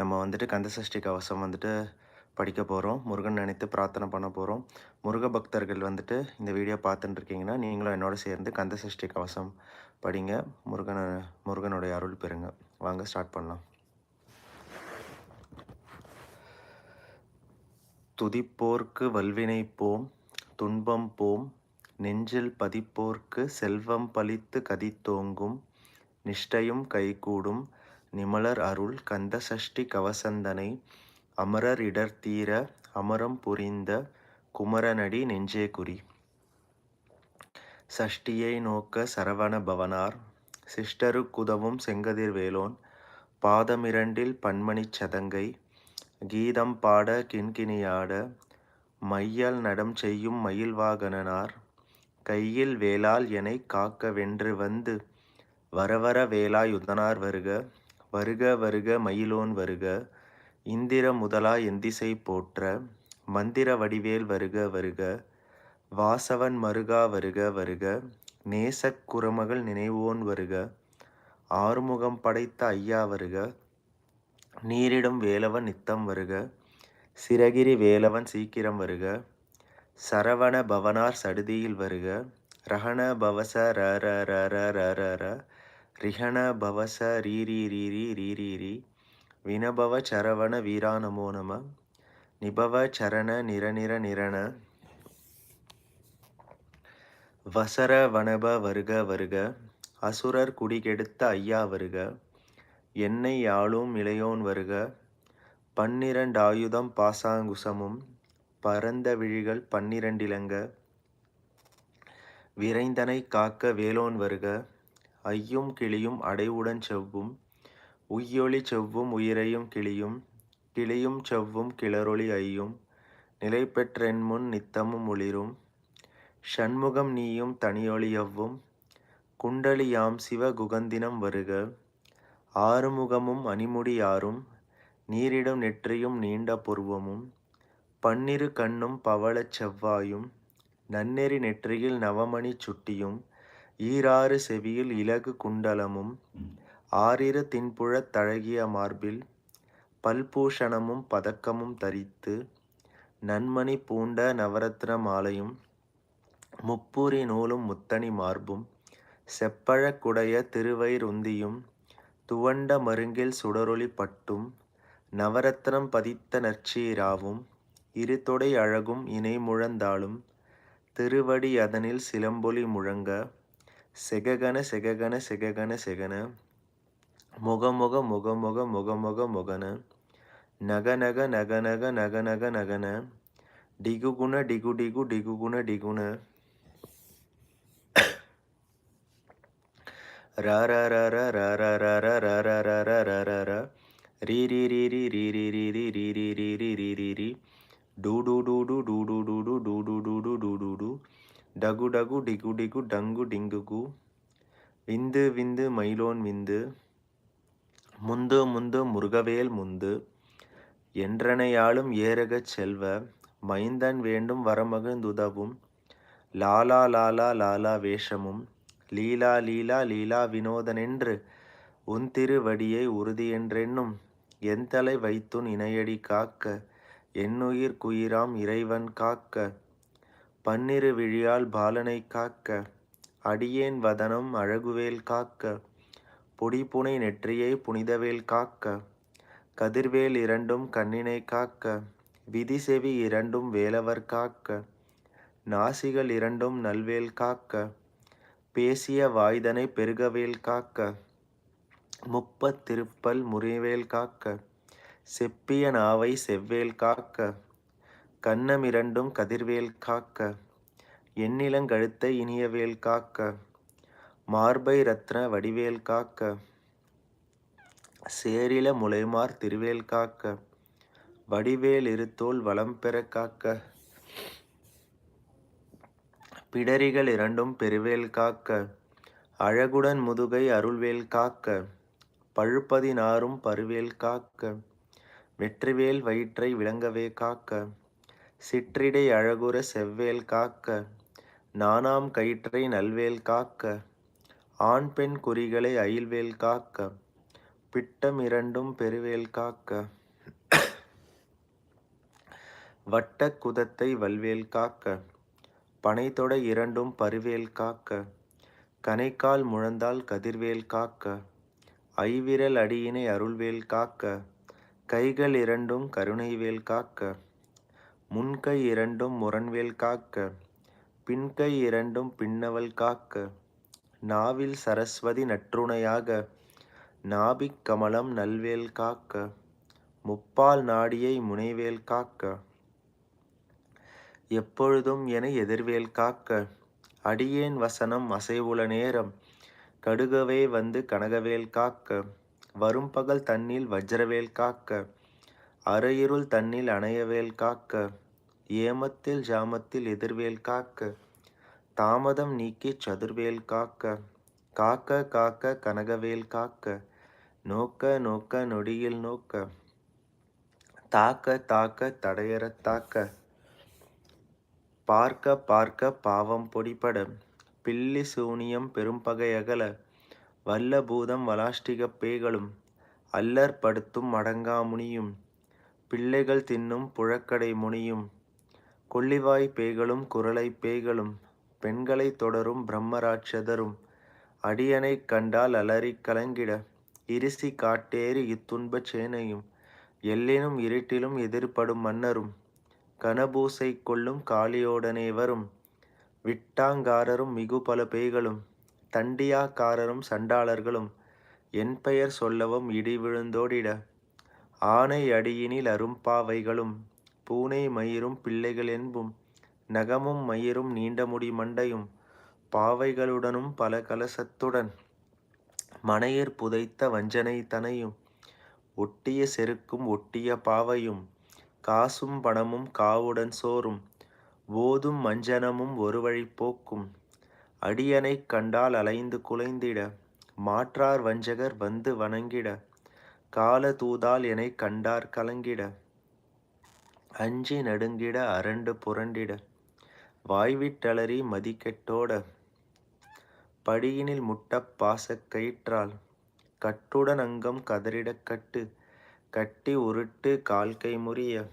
நம்ம வந்துட்டு கந்தசஷ்டி கவசம் வந்துட்டு படிக்க போகிறோம் முருகன் நினைத்து பிரார்த்தனை பண்ண போகிறோம் முருக பக்தர்கள் வந்துட்டு இந்த வீடியோ பார்த்துட்டுருக்கீங்கன்னா நீங்களும் என்னோட சேர்ந்து கந்தசஷ்டி கவசம் படிங்க. முருகனை முருகனுடைய அருள் பெறுங்க. வாங்க ஸ்டார்ட் பண்ணலாம். துதிப்போர்க்கு வல்வினை போம் துன்பம் போம் நெஞ்சில் பதிப்போர்க்கு செல்வம் பலித்து கதித்தோங்கும் நிஷ்டையும் கைகூடும் நிமலர் அருள் கந்த சஷ்டி கவசந்தனை அமரர் இடர் தீர அமரம் புரிந்த குமரனடி நெஞ்சே குறி. சஷ்டியை நோக்க சரவண பவனார் சிஷ்டருக்குதவும் செங்கதிர் வேலோன் பாதமிரண்டில் பன்மணிச் சதங்கை கீதம் பாட கிண்கிணியாட மையல் நடம் செய்யும் மயில்வாகனனார் கையில் வேளால் எனை காக்க வென்று வந்து வரவர வேலாயுதனார் வருக வருக வருக மயிலோன் வருக இந்திர முதலா எந்திசை போற்ற மந்திர வடிவேல் வருக வருக வாசவன் மருகா வருக வருக நேசக் குரமகள் நினைவோன் வருக ஆறுமுகம் படைத்த ஐயா வருக நீரிடும் வேலவன் நித்தம் வருக சிரகிரி வேலவன் சீக்கிரம் வருக சரவண பவனார் சடுதியில் வருக ரஹண பவச ர ர ர ர ர ர ர ரிஹண பவச ரீரி ரீரி ரீரி ரீ. வினபவ சரவண வீரா நமோ. நம நிபவ சரண நிரநிர நிரண. வசர வனப வருக வருக. அசுரர் குடிகெடுத்த ஐயா வருக. என்னை யாழும் இளையோன் வருக. பன்னிரண்டாயுதம் பாசாங்குசமும். பரந்த விழிகள் பன்னிரண்டிலங்க. விரைந்தனை காக்க வேலோன் வருக. ஐயும் கிளியும் அடைவுடன் செவ்வும். உய்யொளி செவ்வும் உயிரையும் கிளியும் கிளியும் செவ்வும் கிளரொளி ஐயும். நிலை பெற்றென்முன் நித்தமும் ஒளிரும். ஷண்முகம் நீயும் தனியொளியவ்வும் குண்டலியாம் சிவ குகந்தினம் வருக. ஆறுமுகமும் அணிமுடியாரும் நீரிடும் நெற்றியும் நீண்ட புருவமும். பன்னிரு கண்ணும் பவளச் செவ்வாயும். நன்னெறி நெற்றியில் நவமணி சுட்டியும். ஈராறு செவியில் இலகு குண்டலமும் ஆறிரு தின்புழத் தழகிய மார்பில் பல்பூஷணமும் பதக்கமும் தரித்து நன்மணி பூண்ட நவரத்ன மாலையும் முப்பூரி நூலும் முத்தணி மார்பும் செப்பழக்குடைய திருவயிறுந்தியும் துவண்ட மருங்கில் சுடரொளி பட்டும் நவரத்னம் பதித்த நற்சீராவும் இரு தொடை அழகும் இணை முழந்தாலும் திருவடி அதனில் சிலம்பொலி முழங்க செககன செககன செககன செகன முகமுக முகமுக முகமுக முகன நகநக நகநக நகநக நகன டிகுகுண டிகு டிகு டிகுகுண டிகுண ர ர ர ர ர ர ர ர ர ர ர ர ர ர ர ரீ ரீ ரீ ரீ ரீ ரீ ரீ ரீ ரீ ரீ ரீ ரீ ரீ ரீ ரீ டூ டூ டூ டூ டூ டூ டூ டூ டூ டூ டூ டூ டூ டூ டூ டகு டகு டிகு டிகு டங்கு டிங்குகு. விந்து விந்து மயிலோன் விந்து. முந்து முந்து முருகவேல் முந்து. என்றனையாளும் ஏறகச் செல்வ. மைந்தன் வேண்டும் வரமகிழ்ந்துதவும் லாலா லாலா லாலா வேஷமும். லீலா லீலா லீலா வினோதனென்று. உன் திருவடியை உறுதியென்றென்னும் எந்தலை வைத்துன் இணையடி காக்க. என்னுயிர் குயிராம் இறைவன் காக்க. பன்னிரு விழியால் பாலனை காக்க அடியேன் வதனம் அழகுவேல் காக்க பொடிப்புனை நெற்றியை புனிதவேல் காக்க கதிர்வேல் இரண்டும் கண்ணினை காக்க விதி செவி இரண்டும் வேலவர் காக்க நாசிகள் இரண்டும் நல்வேல் காக்க பேசிய வாய்தனை பெருகவேல் காக்க முப்பத் திருப்பல் முறிவேல் காக்க செப்பிய நாவை செவ்வேல் காக்க கன்னமிரண்டும் கதிர்வேல் காக்க எண்ணிலங்கழுத்தை இனியவேல் காக்க மார்பை ரத்ன வடிவேல் காக்க சேரில முளைமார் திருவேல் காக்க வடிவேல் இருத்தோல் வளம் பெற காக்க பிடரிகள் இரண்டும் பெருவேல் காக்க அழகுடன் முதுகை அருள்வேல் காக்க பழுப்பதினாரும் பருவேல் காக்க வெற்றிவேல் வயிற்றை விளங்கவே காக்க சிற்றிடை அழகுற செவ்வேல் காக்க நானாம் கயிற்றை நல்வேல் காக்க ஆண் பெண் குறிகளை அயில்வேல் காக்க பிட்டம் இரண்டும் பெருவேல் காக்க. வட்ட குதத்தை வல்வேல் காக்க பனைத்தொடை இரண்டும் பருவேல் காக்க கனைக்கால் முழந்தால் கதிர்வேல் காக்க ஐவிரல் அடியினை அருள்வேல் காக்க கைகள் இரண்டும் கருணைவேல் காக்க. முன்கை இரண்டும் முரண்வேல் காக்க பின்கை இரண்டும் பின்னவல் காக்க நாவில் சரஸ்வதி நற்றுணையாக நாபிக் கமலம் நல்வேல் காக்க முப்பால் நாடியை முனைவேல் காக்க எப்பொழுதும் என எதிர்வேல் காக்க அடியேன் வசனம் அசைவுல நேரம் கடுகவே வந்து கனகவேல் காக்க வரும் பகல் தண்ணில் வஜ்ரவேல் காக்க அரையிருள் தன்னில் அணையவேல் காக்க ஏமத்தில் ஜாமத்தில் எதிர்வேல் காக்க தாமதம் நீக்கி சதுர்வேல் காக்க காக்க காக்க கனகவேல் காக்க நோக்க நோக்க நொடியில் நோக்க தாக்க தாக்க தடையறத் தாக்க பார்க்க பார்க்க பாவம் பொடிபட பில்லி சூனியம் பெரும்பகை அகல வல்ல பூதம் வலாஷ்டிகப் பேய்களும் அல்லற்படுத்தும் அடங்காமுனியும் பிள்ளைகள் தின்னும் புழக்கடை முனியும். கொள்ளிவாய் பேய்களும் குரலை பேய்களும். பெண்களை தொடரும் பிரம்மராட்சதரும். அடியனைக் கண்டால் அலறி கலங்கிட. இருசி காட்டேறி இத்துன்பச் சேனையும். எல்லினும் இருட்டிலும் எதிர்ப்படும் மன்னரும். கனபூசை கொள்ளும் காளியோடனே வரும். விட்டாங்காரரும் மிகு பல பேய்களும். தண்டியாக்காரரும் சண்டாளர்களும். என் பெயர் சொல்லவும் இடி விழுந்தோடிட. ஆனை அடியினில் அரும்பாவைகளும் பூனை மயிரும் பிள்ளைகள் என்பும் நகமும் மயிரும் நீண்ட முடி மண்டையும் பாவைகளுடனும் பல கலசத்துடன் மனையர் புதைத்த வஞ்சனை தனையும் ஒட்டிய செருக்கும் ஒட்டிய பாவையும் காசும் பணமும் காவுடன் சோறும் ஓதும் மஞ்சனமும் ஒரு வழி போக்கும் அடியனைக் கண்டால் அலைந்து குலைந்திட மாற்றார் வஞ்சகர் வந்து வணங்கிட கால தூதால் எனைக் கண்டார் கலங்கிட. அஞ்சி நடுங்கிட அரண்டு புரண்டிட. வாய்விட்டளறி மதிக்கெட்டோட படியினில் முட்ட பாசக் கயிற்றால். கட்டுடன் அங்கம் கதறிடக் கட்டு. கட்டி உருட்டு கால்கை முறிய.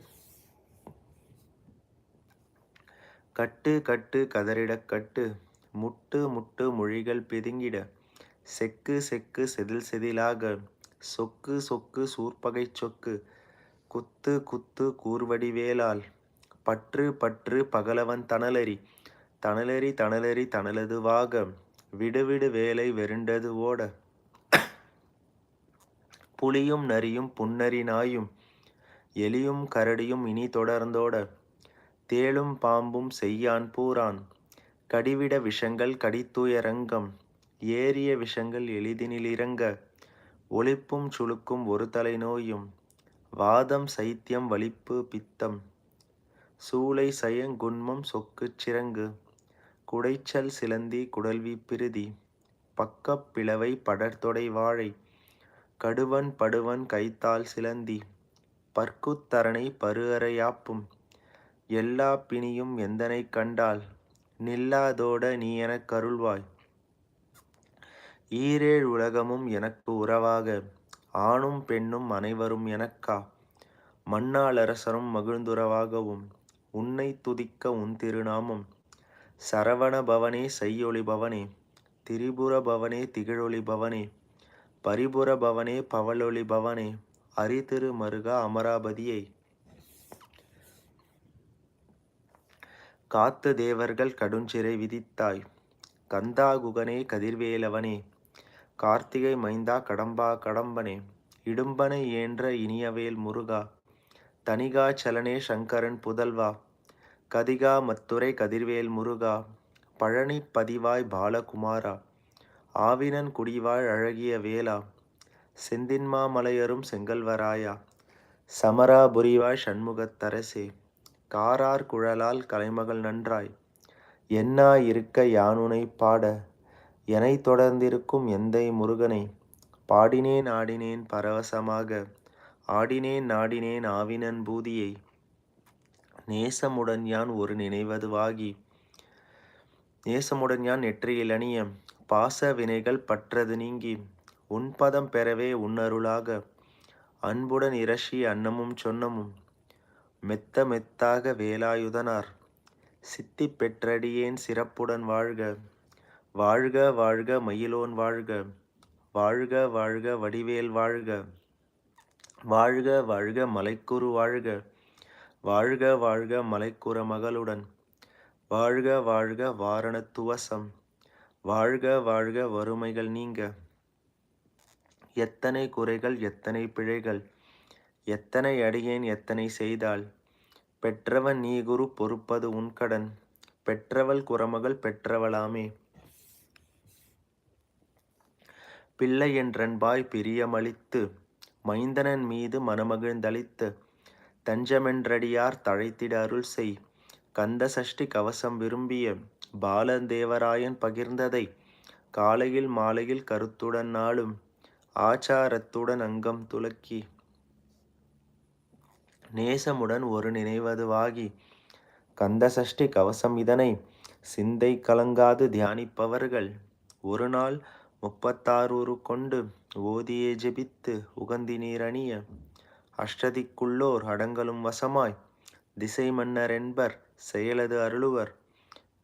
கட்டு கட்டு கதறிடக் கட்டு. முட்டு முட்டு மொழிகள் பிதுங்கிட. செக்கு செக்கு செதில் செதிலாக. சொக்கு சொக்கு சூர்பகை சொக்கு. குத்து குத்து கூர்வடி கூர்வடிவேலால் பற்று பற்று பகலவன் தணலரி தணலரி தணலரி தணலதுவாக விடுவிடு வேலை வெருண்டது ஓட. புலியும் நரியும் புன்னரி நாயும். எலியும் கரடியும் இனி தொடர்ந்தோட. தேளும் பாம்பும் செய்யான் பூரான். கடிவிட விஷங்கள் கடித்துயரங்கம். ஏறிய விஷங்கள் எளிதினில் இறங்க. ஒளிப்பும் சுழுக்கும் ஒரு தலை நோயும் வாதம் சைத்தியம் வலிப்பு பித்தம். சூளை சயங்குன்மம் சொக்குச் சிறங்கு குடைச்சல் சிலந்தி குடல்வி பிரிதி பக்கப் பிளவை படர்தொடை வாழை கடுவன் படுவன் கைத்தால் சிலந்தி பற்குத்தரணை பருஅரையாப்பும் எல்லா பிணியும் எந்தனைக் கண்டால் நில்லாதோட நீ எனக் கருள்வாய். ஈரேழ் உலகமும் எனக்கு உறவாக ஆணும் பெண்ணும் அனைவரும் எனக்கா? மண்ணாளரசரும் மகிழ்ந்துறவாகவும் உன்னை துதிக்க உன் திருநாமம். சரவண பவனே செய்யொளி பவனே திரிபுர பவனே திகழொளி பவனே பரிபுர பவனே பவளொளி பவனே அரிதிரு மருகா அமராபதியை. காத்து தேவர்கள் கடுஞ்சிறை விதித்தாய் கந்தாகுகனே கதிர்வேலவனே கார்த்திகை மைந்தா கடம்பா கடம்பனே இடும்பனை ஏன்ற இனியவேல் முருகா தனிகாச்சலனே சங்கரன் புதல்வா கதிகா மத்துரை கதிர்வேல் முருகா பழனி பதிவாய் பாலகுமாரா ஆவினன் குடிவாழ் அழகிய வேலா செந்தின்மா மலையரும் செங்கல்வராயா சமராபுரிவாய் சண்முகத்தரசே காரார் குழலால் கலைமகள் நன்றாய் என்னா இருக்க யானுனை பாட எனை தொடர்ந்திருக்கும் எந்தை முருகனை பாடினேன் ஆடினேன் பரவசமாக ஆடினேன் நாடினேன் ஆவினன் பூதியை நேசமுடன் யான் ஒரு நினைவதுவாகி. நேசமுடன் யான் நெற்றியில் அணிய பாச வினைகள் பற்றது நீங்கி உன்பதம் பெறவே உன்னருளாக அன்புடன் இரஷி அன்னமும் சொன்னமும் மெத்த மெத்தாக வேலாயுதனார் சித்தி பெற்றடியேன் சிறப்புடன் வாழ்க. வாழ்க வாழ்க மயிலோன் வாழ்க. வாழ்க வாழ்க வடிவேல் வாழ்க. வாழ்க வாழ்க மலைக்குரு வாழ்க. வாழ்க வாழ்க மலைக்குற மகளுடன். வாழ்க வாழ்க வாரணத்துவசம் வாழ்க வாழ்க வறுமைகள் நீங்க. எத்தனை குறைகள் எத்தனை பிழைகள். எத்தனை அடியேன் எத்தனை செய்தால். பெற்றவன் நீ குரு பொறுப்பது உன் கடன். பெற்றவள் குறமகள் பெற்றவளாமே. பிள்ளை என்றன்பாய் பிரியமளித்து மைந்தனன் மீது மனமகிழ்ந்தளித்து தஞ்சமென்றடியார் தழைத்திட அருள் செய் கந்த சஷ்டி கவசம் விரும்பிய பாலதேவராயன் பகிர்ந்ததை காலையில் மாலையில் கருத்துடன் நாளும் ஆச்சாரத்துடன் அங்கம் துலக்கி நேசமுடன் ஒரு நினைவதுவாகி கந்த சஷ்டி கவசம் இதனை சிந்தை கலங்காது தியானிப்பவர்கள் ஒரு நாள் முப்பத்தாறு கொண்டு ஓதியே ஜெபித்து உகந்தி நீரணிய அஷ்டதிக்குள்ளோர் அடங்கலும் வசமாய் திசை மன்னர் என்பர் செயலது அருளுவர்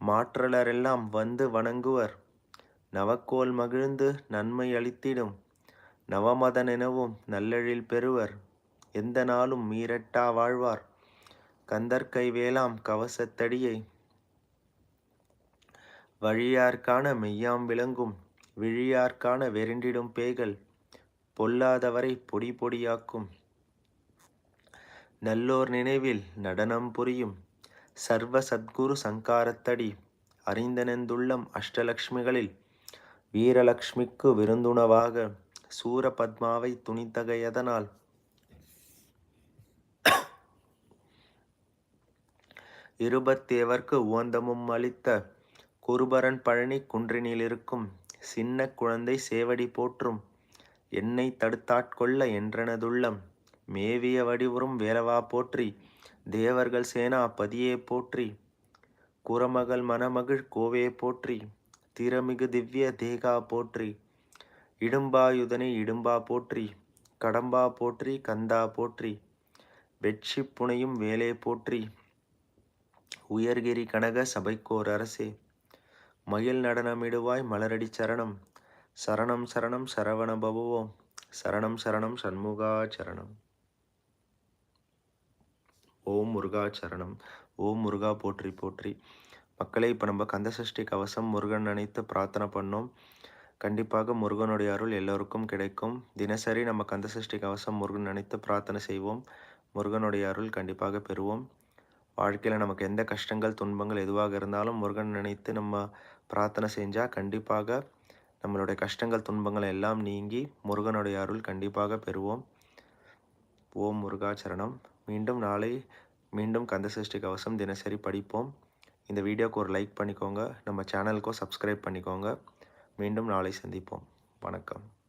மாற்றலரெல்லாம் வந்து வணங்குவர். நவக்கோல் மகிழ்ந்து நன்மை அளித்திடும் நவமதனெனவும் நல்லெழில் பெறுவர். எந்த நாளும் மீறட்டா வாழ்வார் கந்தற்கை வேளாம் கவசத்தடியை. வழியார்க்கான மெய்யாம் விளங்கும் விழியார்க்கான வெறிண்டிடும் பேய்கள் பொல்லாதவரை பொடி பொடியாக்கும். நல்லோர் நினைவில் நடனம் புரியும் சர்வ சத்குரு சங்காரத்தடி அறிந்தனெந்துள்ளம் அஷ்டலக்ஷ்மிகளில் வீரலக்ஷ்மிக்கு விருந்துணவாக சூரபத்மாவை துணித்தகையதனால். இருபத்தேவர்க்கு உவந்தமும் அளித்த குருபரன் பழனி குன்றினிலிருக்கும் சின்ன குழந்தை சேவடி போற்றும் என்னை தடுத்தாட்கொள்ள என்றனதுள்ளம். மேவிய வடிவுறும் வேலவா போற்றி தேவர்கள் சேனா பதியே போற்றி. குரமகள் மணமகிழ் கோவே போற்றி திறமிகு திவ்ய தேகா போற்றி. இடும்பாயுதனை இடும்பா போற்றி கடம்பா போற்றி கந்தா போற்றி. வெற்றி புனையும் வேலே போற்றி. உயர்கிரி கனக சபைக்கோர் அரசே மயில் நடனமிடுவாய் மலரடி சரணம். சரணம் சரணம் சரவண பபுவோம். சரணம் சரணம் சண்முகா சரணம். ஓம் முருகா சரணம். ஓம் முருகா போற்றி போற்றி. மக்களே இப்போ நம்ம கந்தசஷ்டி கவசம் முருகன் நினைத்து பிரார்த்தனை பண்ணோம். கண்டிப்பாக முருகனுடைய அருள் எல்லோருக்கும் கிடைக்கும். தினசரி நம்ம கந்தசஷ்டி கவசம் முருகன் நினைத்து பிரார்த்தனை செய்வோம். முருகனுடைய அருள் கண்டிப்பாக பெறுவோம். வாழ்க்கையில் நமக்கு எந்த கஷ்டங்கள் துன்பங்கள் எதுவாக இருந்தாலும் முருகன் நினைத்து நம்ம பிரார்த்தனை செஞ்சால் கண்டிப்பாக நம்மளுடைய கஷ்டங்கள் துன்பங்கள் எல்லாம் நீங்கி முருகனுடைய அருள் கண்டிப்பாக பெறுவோம். ஓம் முருகாச்சரணம் மீண்டும் நாளை மீண்டும் கந்தசஷ்டி கவசம் தினசரி படிப்போம். இந்த வீடியோக்கு ஒரு லைக் பண்ணிக்கோங்க. நம்ம சேனலுக்கும் சப்ஸ்கிரைப் பண்ணிக்கோங்க. மீண்டும் நாளை சந்திப்போம். வணக்கம்.